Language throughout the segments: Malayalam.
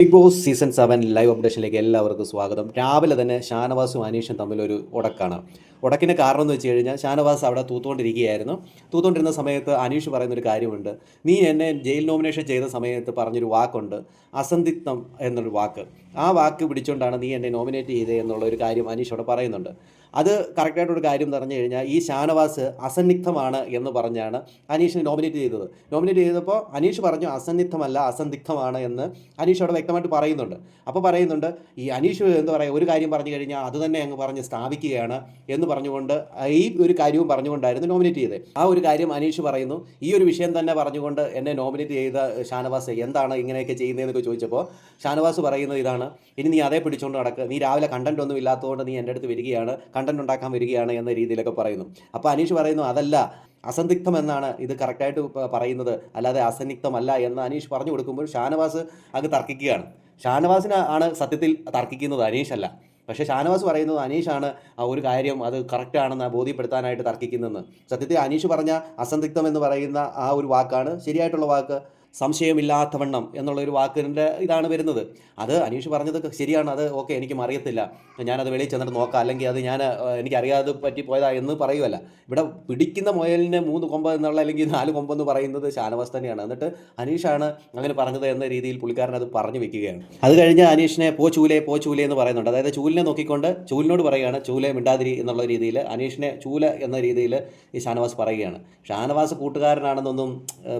Bigg Boss season seven live അപ്ഡേഷനിലേക്ക് എല്ലാവർക്കും സ്വാഗതം. രാവിലെ തന്നെ ഷാനവാസും അനീഷും തമ്മിലൊരു ഉടക്കാണ് ഉടക്കിന്റെ കാരണം എന്ന് വെച്ച് കഴിഞ്ഞാൽ ഷാനവാസ് അവിടെ തൂത്തുകൊണ്ടിരിക്കുകയായിരുന്നു. തൂത്തുകൊണ്ടിരുന്ന സമയത്ത് അനീഷ് പറയുന്നൊരു കാര്യമുണ്ട്. നീ എന്നെ ജയിൽ നോമിനേഷൻ ചെയ്ത സമയത്ത് പറഞ്ഞൊരു വാക്കുണ്ട് അസന്ധിത്വം എന്നൊരു വാക്ക്. ആ വാക്ക് പിടിച്ചുകൊണ്ടാണ് നീ എന്നെ നോമിനേറ്റ് ചെയ്തത് എന്നുള്ള ഒരു കാര്യം അനീഷ് അവിടെ പറയുന്നുണ്ട്. അത് കറക്റ്റായിട്ടൊരു കാര്യം പറഞ്ഞു കഴിഞ്ഞാൽ ഈ ഷാനവാസ് അസന്നിഗ്ധമാണ് എന്ന് പറഞ്ഞാണ് അനീഷിനെ നോമിനേറ്റ് ചെയ്തത്. നോമിനേറ്റ് ചെയ്തപ്പോൾ അനീഷ് പറഞ്ഞു അസന്നിഗ്ധമല്ല അസന്ധിഗ്ധമാണ് എന്ന് അനീഷ് അവിടെ വ്യക്തമായിട്ട് പറയുന്നുണ്ട്. അപ്പോൾ പറയുന്നുണ്ട് ഈ അനീഷ് എന്താ പറയുക ഒരു കാര്യം പറഞ്ഞു കഴിഞ്ഞാൽ അത് തന്നെ അങ്ങ് പറഞ്ഞ് സ്ഥാപിക്കുകയാണ് എന്ന് പറഞ്ഞുകൊണ്ട് ഈ ഒരു കാര്യവും പറഞ്ഞുകൊണ്ടായിരുന്നു നോമിനേറ്റ് ചെയ്തത്. ആ ഒരു കാര്യം അനീഷ് പറയുന്നു. ഈ ഒരു വിഷയം തന്നെ പറഞ്ഞുകൊണ്ട് എന്നെ നോമിനേറ്റ് ചെയ്ത ഷാനവാസ് എന്താണ് ഇങ്ങനെയൊക്കെ ചെയ്യുന്നതെന്നൊക്കെ ചോദിച്ചപ്പോൾ ഷാനവാസ് പറയുന്നത് ഇതാണ് ഇനി നീ അതേ പിടിച്ചുകൊണ്ട് നടക്കുക നീ രാവിലെ കണ്ടന്റ് ഒന്നും ഇല്ലാത്തതുകൊണ്ട് നീ എന്റെ അടുത്ത് വരികയാണ് കണ്ടന്റ് ഉണ്ടാക്കാൻ വരികയാണ് എന്ന രീതിയിലൊക്കെ പറയുന്നു. അപ്പോൾ അനീഷ് പറയുന്നു അതല്ല അസന്ധിഗ്ധം എന്നാണ് ഇത് കറക്റ്റായിട്ട് പറയുന്നത്. അല്ലാതെ അസന്നിഗ്ധമല്ല എന്ന് അനീഷ് പറഞ്ഞു കൊടുക്കുമ്പോൾ ഷാനവാസ് അങ്ങ് തർക്കിക്കുകയാണ്. ഷാനവാസിന് ആണ് സത്യത്തിൽ തർക്കിക്കുന്നത് അനീഷ് അല്ല പക്ഷേ ഷാനവാസ് പറയുന്നത് അനീഷാണ് ആ ഒരു കാര്യം അത് കറക്റ്റാണെന്ന് ബോധ്യപ്പെടുത്താനായിട്ട് തർക്കിക്കുന്നതെന്ന്. സത്യത്തിൽ അനീഷ് പറഞ്ഞ അസന്ധിഗ്ധം എന്ന് പറയുന്ന ആ ഒരു വാക്കാണ് ശരിയായിട്ടുള്ള വാക്ക്. സംശയമില്ലാത്തവണ്ണം എന്നുള്ള ഒരു വാക്കിന്റെ ഇതാണ് വരുന്നത്. അത് അനീഷ് പറഞ്ഞതൊക്കെ ശരിയാണ്. അത് ഓക്കെ എനിക്ക് അറിയത്തില്ല ഞാനത് വെളിയിൽ ചെന്നിട്ട് നോക്കാം. അല്ലെങ്കിൽ അത് ഞാൻ എനിക്ക് എനിക്കറിയാതെ പറ്റി പോയതാ എന്ന് പറയുമല്ല ഇവിടെ പിടിക്കുന്ന മുയലിന് മൂന്ന് കൊമ്പ് എന്നുള്ള അല്ലെങ്കിൽ നാല് കൊമ്പെന്ന് പറയുന്നത് ഷാനവാസ് തന്നെയാണ്. എന്നിട്ട് അനീഷാണ് അങ്ങനെ പറഞ്ഞത് എന്ന രീതിയിൽ പുള്ളിക്കാരൻ അത് പറഞ്ഞു വെക്കുകയാണ്. അത് കഴിഞ്ഞ് അനീഷിനെ പോ ചൂലെ പോ ചൂലെ എന്ന് പറയുന്നുണ്ട്. അതായത് ചൂലിനെ നോക്കിക്കൊണ്ട് ചൂലിനോട് പറയുകയാണ് ചൂലെ മിണ്ടാതിരി എന്നുള്ള രീതിയിൽ അനീഷിനെ ചൂല എന്ന രീതിയിൽ ഈ ഷാനവാസ് പറയുകയാണ്. ഷാനവാസ് കൂട്ടുകാരനാണെന്നൊന്നും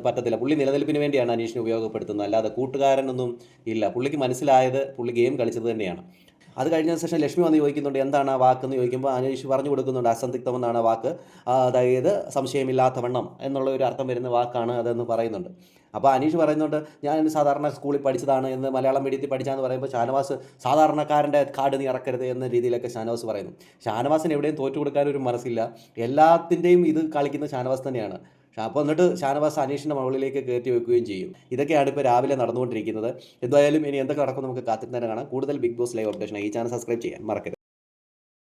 പറ്റത്തില്ല. പുള്ളി നിലനിൽപ്പിന് വേണ്ടിയാണ് അനീഷിനെ ഉപയോഗപ്പെടുത്തുന്നത്. അല്ലാതെ കൂട്ടുകാരനൊന്നും ഇല്ല. പുള്ളിക്ക് മനസ്സിലായത് പുള്ളി ഗെയിം കളിച്ചത് തന്നെയാണ്. അത് കഴിഞ്ഞ ശേഷം ലക്ഷ്മി വന്ന് ചോദിക്കുന്നുണ്ട് എന്താണ് ആ വാക്ക്? എന്ന് ചോദിക്കുമ്പോൾ അനീഷ് പറഞ്ഞു കൊടുക്കുന്നുണ്ട് അസന്ധിഗ്ധം എന്നാണ് ആ വാക്ക്. അതായത് സംശയമില്ലാത്തവണ്ണം എന്നുള്ള ഒരു അർത്ഥം വരുന്ന വാക്കാണ് അതെന്ന് പറയുന്നുണ്ട്. അപ്പോൾ അനീഷ് പറയുന്നുണ്ട് ഞാൻ സാധാരണ സ്കൂളിൽ പഠിച്ചതാണ്. എന്ന് മലയാളം മീഡിയത്തിൽ പഠിച്ചാന്ന് പറയുമ്പോൾ ഷാനവാസ് സാധാരണക്കാരന്റെ കാർഡ് നീ ഇറക്കരുത് എന്ന രീതിയിലൊക്കെ ഷാനവാസ് പറയുന്നു. ഷാനവാസിന് എവിടെയും തോറ്റു കൊടുക്കാൻ ഒരു മനസ്സില്ല. എല്ലാത്തിന്റെയും ഇത് കളിക്കുന്ന ഷാനവാസ് തന്നെയാണ്. ഷാ- അപ്പോൾ എന്നിട്ട് ഷാനവാസ് അനീഷിന്റെ മുകളിലേക്ക് കയറ്റി വെക്കുകയും ചെയ്യും. ഇതൊക്കെയാണ് ഇപ്പോൾ രാവിലെ നടന്നുകൊണ്ടിരിക്കുന്നത്. എന്തായാലും ഇനി എന്തൊക്കെ നടക്കും നമുക്ക് കാത്തിരുന്ന് തന്നെ കാണാം. കൂടുതൽ ബിഗ് ബോസ് ലൈവ് അപ്ഡേഷൻ ഈ ചാനൽ സബ്സ്ക്രൈബ് ചെയ്യാൻ മറക്കരുത്.